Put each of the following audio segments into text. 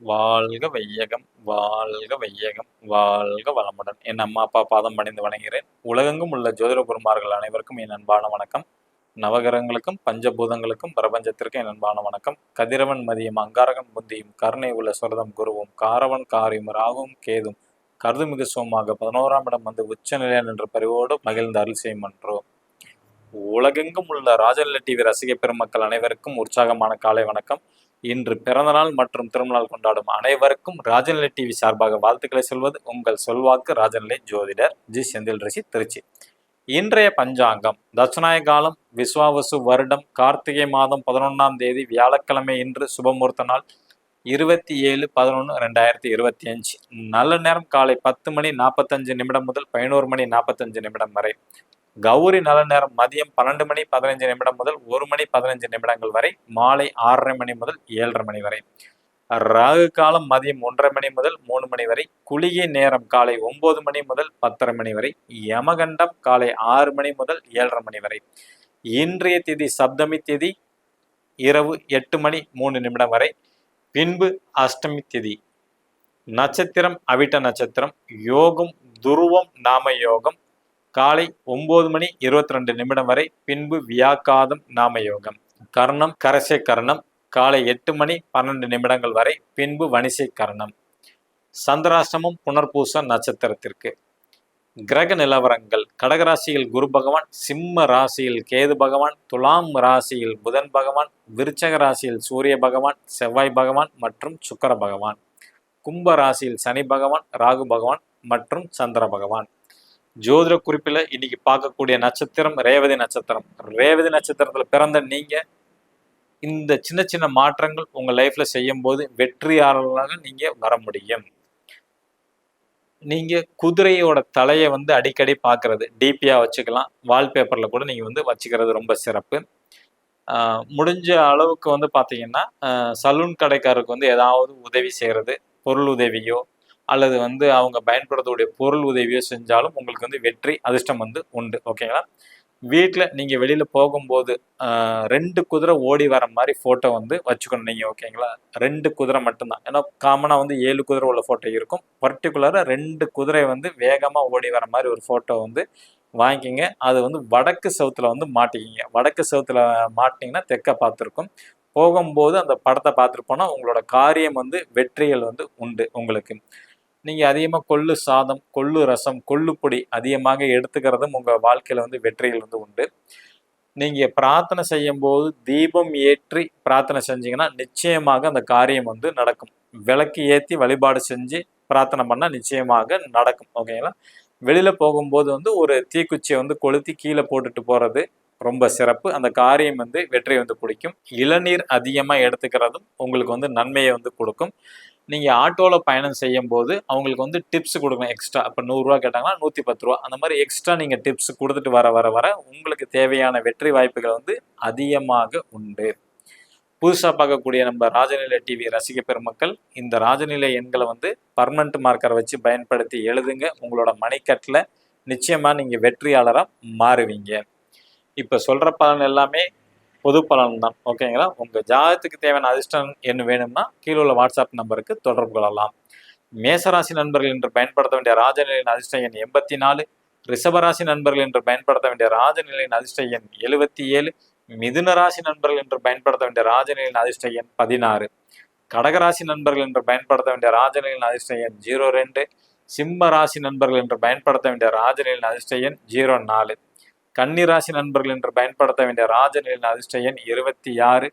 வாழ்க வையகம் வாழ்க வையகம் வாழ்க வளமுடன். என் அம்மா அப்பா பாதம் பணிந்து வணங்குகிறேன். உலகெங்கும் உள்ள ஜோதிட குருமார்கள் அனைவருக்கும் என் அன்பான வணக்கம். நவகிரகங்களுக்கும் பஞ்சபூதங்களுக்கும் பிரபஞ்சத்திற்கும் என் அன்பான வணக்கம். கதிரவன் மதியம் அங்காரகன் புந்தியும் கருணை உள்ள சுரதம் குருவும் காரவன் காரியும் ராகும் கேதும் கருதுமிகு சோமாக பதினோராம் இடம் வந்து உச்ச நிலையம் என்ற பரிவோடு மகிழ்ந்த அருள் செய்யும் என்றோம் உலகெங்கும் உள்ள ராஜல்ல டிவி ரசிக பெருமக்கள் அனைவருக்கும் உற்சாகமான காலை வணக்கம். இன்று பிறந்தநாள் மற்றும் திருமணநாள் கொண்டாடும் அனைவருக்கும் ராஜநிலை டிவி சார்பாக வாழ்த்துக்களை சொல்வது உங்கள் சொல்வாக்கு ராஜநிலை ஜோதிடர் ஜி செந்தில் ரிஷி திருச்சி. இன்றைய பஞ்சாங்கம் தட்சிணாய காலம் விஸ்வாவசு வருடம் கார்த்திகை மாதம் பதினொன்றாம் தேதி வியாழக்கிழமை இன்று சுபமுகூர்த்த நாள் இருபத்தி ஏழு பதினொன்று ரெண்டாயிரத்தி இருபத்தி அஞ்சு நல்ல நேரம் காலை பத்து மணி நாற்பத்தஞ்சு நிமிடம் முதல் பதினோரு மணி நாற்பத்தஞ்சு நிமிடம் வரை. கௌரி நல நேரம் மதியம் பன்னெண்டு மணி பதினஞ்சு நிமிடம் முதல் ஒரு மணி பதினஞ்சு நிமிடங்கள் வரை மாலை ஆறரை மணி முதல் ஏழரை மணி வரை. ராகு காலம் மதியம் ஒன்றரை மணி முதல் மூணு மணி வரை குளிகை நேரம் காலை ஒன்பது மணி முதல் பத்தரை மணி வரை யமகண்டம் காலை ஆறு மணி முதல் ஏழரை மணி வரை. இன்றைய திதி சப்தமி திதி இரவு எட்டு மணி மூணு நிமிடம் வரை. பின்பு அஷ்டமி திதி. நட்சத்திரம் அவிட்ட நட்சத்திரம் யோகம் துருவம் நாம யோகம் காலை ஒன்பது மணி இருபத்தி ரெண்டு நிமிடம் வரை பின்பு வியாக்காதம் நாம யோகம் கர்ணம் கரசை கர்ணம். காலை எட்டு மணி பன்னெண்டு நிமிடங்கள் வரை பின்பு வணிசை கர்ணம். சந்திராஷ்டமம் புனர்பூச நட்சத்திரத்திற்கு. கிரக நிலவரங்கள். கடகராசியில் குரு பகவான் சிம்ம ராசியில் கேது பகவான் துலாம் ராசியில் புதன் பகவான் விருச்சக ராசியில் சூரிய பகவான் செவ்வாய் பகவான் மற்றும் சுக்கர பகவான். கும்ப ராசியில் சனி பகவான் ராகு பகவான் மற்றும் சந்திர பகவான். ஜோதிட குறிப்பில் இன்னைக்கு பார்க்கக்கூடிய நட்சத்திரம் ரேவதி நட்சத்திரம். ரேவதி நட்சத்திரத்தில் பிறந்த நீங்க இந்த சின்ன சின்ன மாற்றங்கள் உங்க லைஃப்பில் செய்யும் போது வெற்றியாளர்களாக நீங்க வர முடியும். நீங்க குதிரையோட தலையை வந்து அடிக்கடி பார்க்கறது டிபியாக வச்சுக்கலாம். வால்பேப்பர்ல கூட நீங்க வந்து வச்சுக்கிறது ரொம்ப சிறப்பு. ஆஹ் முடிஞ்ச அளவுக்கு வந்து பாத்தீங்கன்னா சலூன் கடைக்காரருக்கு வந்து ஏதாவது உதவி செய்யறது பொருள் உதவியோ அல்லது வந்து அவங்க பயன்படுத்தக்கூடிய பொருள் உதவியோ செஞ்சாலும் உங்களுக்கு வந்து வெற்றி அதிர்ஷ்டம் வந்து உண்டு. ஓகேங்களா வீட்டில் நீங்கள் வெளியில் போகும்போது ரெண்டு குதிரை ஓடி வர மாதிரி ஃபோட்டோ வந்து வச்சுக்கணும் நீங்கள் ஓகேங்களா ரெண்டு குதிரை மட்டும்தான். ஏன்னா காமனாக வந்து ஏழு குதிரை உள்ள ஃபோட்டோ இருக்கும். பர்டிகுலராக ரெண்டு குதிரை வந்து வேகமாக ஓடி வர மாதிரி ஒரு ஃபோட்டோ வந்து வாங்கிக்கிங்க. அது வந்து வடக்கு சவுத்தில் வந்து மாட்டிக்கிங்க. வடக்கு சவுத்தில் மாட்டிங்கன்னா தெற்க பார்த்துருக்கும். போகும்போது அந்த படத்தை பார்த்துட்டு போனால் உங்களோட காரியம் வந்து வெற்றிகள் வந்து உண்டு உங்களுக்கு. நீங்கள் அதிகமாக கொள்ளு சாதம் கொள்ளு ரசம் கொள்ளுப்பொடி அதிகமாக எடுத்துக்கிறதும் உங்கள் வாழ்க்கையில் வந்து வெற்றிகள் வந்து உண்டு. நீங்கள் பிரார்த்தனை செய்யும் போது தீபம் ஏற்றி பிரார்த்தனை செஞ்சீங்கன்னா நிச்சயமாக அந்த காரியம் வந்து நடக்கும். விளக்கு ஏற்றி வழிபாடு செஞ்சு பிரார்த்தனை பண்ணால் நிச்சயமாக நடக்கும். ஓகேங்களா? வெளியில் போகும்போது வந்து ஒரு தீக்குச்சியை வந்து கொளுத்தி கீழே போட்டுட்டு போகிறது ரொம்ப சிறப்பு. அந்த காரியம் வந்து வெற்றி வந்து பிடிக்கும். இளநீர் அதிகமாக எடுத்துக்கிறதும் உங்களுக்கு வந்து நன்மையை வந்து கொடுக்கும். நீங்கள் ஆட்டோவில் பயணம் செய்யும் போது அவங்களுக்கு வந்து டிப்ஸ் கொடுக்கணும் எக்ஸ்ட்ரா இப்போ நூறுரூவா கேட்டாங்கன்னா நூற்றி பத்து ரூபா. அந்த மாதிரி எக்ஸ்ட்ரா நீங்கள் டிப்ஸ் கொடுத்துட்டு வர வர வர உங்களுக்கு தேவையான வெற்றி வாய்ப்புகள் வந்து அதிகமாக உண்டு. புதுசாக பார்க்கக்கூடிய நம்ம ராஜநிலை டிவி ரசிக பெருமக்கள் இந்த ராஜநிலை எண்களை வந்து பர்மனண்ட் மார்க்கரை வச்சு பயன்படுத்தி எழுதுங்க. உங்களோட மணிக்கட்டில் நிச்சயமாக நீங்கள் வெற்றியாளராக மாறுவீங்க. இப்போ சொல்கிற பலன் எல்லாமே பொது பலன் தான். ஓகேங்களா உங்கள் ஜாதகத்துக்கு தேவையான அதிர்ஷ்டம் என்ன வேணும்னா கீழே உள்ள வாட்ஸ்அப் நம்பருக்கு தொடர்பு கொள்ளலாம். மேசராசி நண்பர்கள் என்று பயன்படுத்த வேண்டிய ராஜநிலையின் அதிர்ஷ்ட எண் எண்பத்தி நாலு ரிஷபராசி நண்பர்கள் என்று பயன்படுத்த வேண்டிய ராஜநிலையின் அதிர்ஷ்ட எண் எழுபத்தி ஏழு மிதுன ராசி நண்பர்கள் என்று பயன்படுத்த வேண்டிய ராஜநிலையின் அதிர்ஷ்ட எண் பதினாறு. கடகராசி நண்பர்கள் என்று பயன்படுத்த வேண்டிய ராஜநிலையின் அதிர்ஷ்ட எண் ஜீரோ ரெண்டு. சிம்ம ராசி நண்பர்கள் என்று பயன்படுத்த வேண்டிய ராஜநிலையின் அதிர்ஷ்ட எண் ஜீரோ நாலு. கன்னிராசி நண்பர்கள் என்று பயன்படுத்த வேண்டிய ராஜநிலையின் அதிர்ஷ்ட எண் இருபத்தி ஆறு.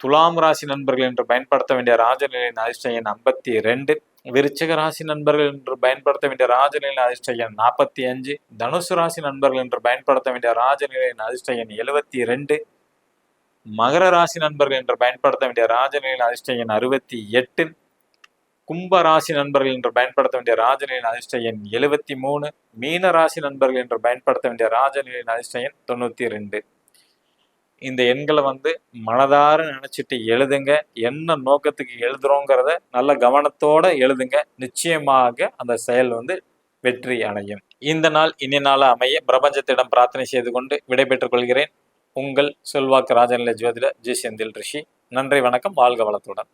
துலாம் ராசி நண்பர்கள் என்று பயன்படுத்த வேண்டிய ராஜநிலையின் அதிர்ஷ்ட எண் ஐம்பத்தி ரெண்டு விருச்சிக ராசி நண்பர்கள் என்று பயன்படுத்த வேண்டிய ராஜநிலையின் அதிர்ஷ்ட எண் நாற்பத்தி அஞ்சு. தனுசு ராசி நண்பர்கள் என்று பயன்படுத்த வேண்டிய ராஜநிலையின் அதிர்ஷ்ட எண் எழுபத்தி ரெண்டு மகர ராசி நண்பர்கள் என்று பயன்படுத்த வேண்டிய ராஜநிலையின் அதிர்ஷ்ட எண் அறுபத்தி எட்டு. கும்பராசி நண்பர்கள் என்று பயன்படுத்த வேண்டிய ராஜநிலையின் அதிர்ஷ்ட எண் எழுபத்தி மூணு. மீன ராசி நண்பர்கள் என்று பயன்படுத்த வேண்டிய ராஜநிலையின் அதிர்ஷ்ட எண் தொண்ணூற்றி ரெண்டு. இந்த எண்களை வந்து மனதார நினச்சிட்டு எழுதுங்க. என்ன நோக்கத்துக்கு எழுதுறோங்கிறத நல்ல கவனத்தோட எழுதுங்க. நிச்சயமாக அந்த செயல் வந்து வெற்றி அடையும். இந்த நாள் இனி நாள அமைய பிரபஞ்சத்திடம் பிரார்த்தனை செய்து கொண்டு விடைபெற்றுக் கொள்கிறேன். உங்கள் செல்வாக்கு ராஜநிலை ஜோதிட ஜி செந்தில் ரிஷி. நன்றி வணக்கம். வாழ்க வளத்துடன்.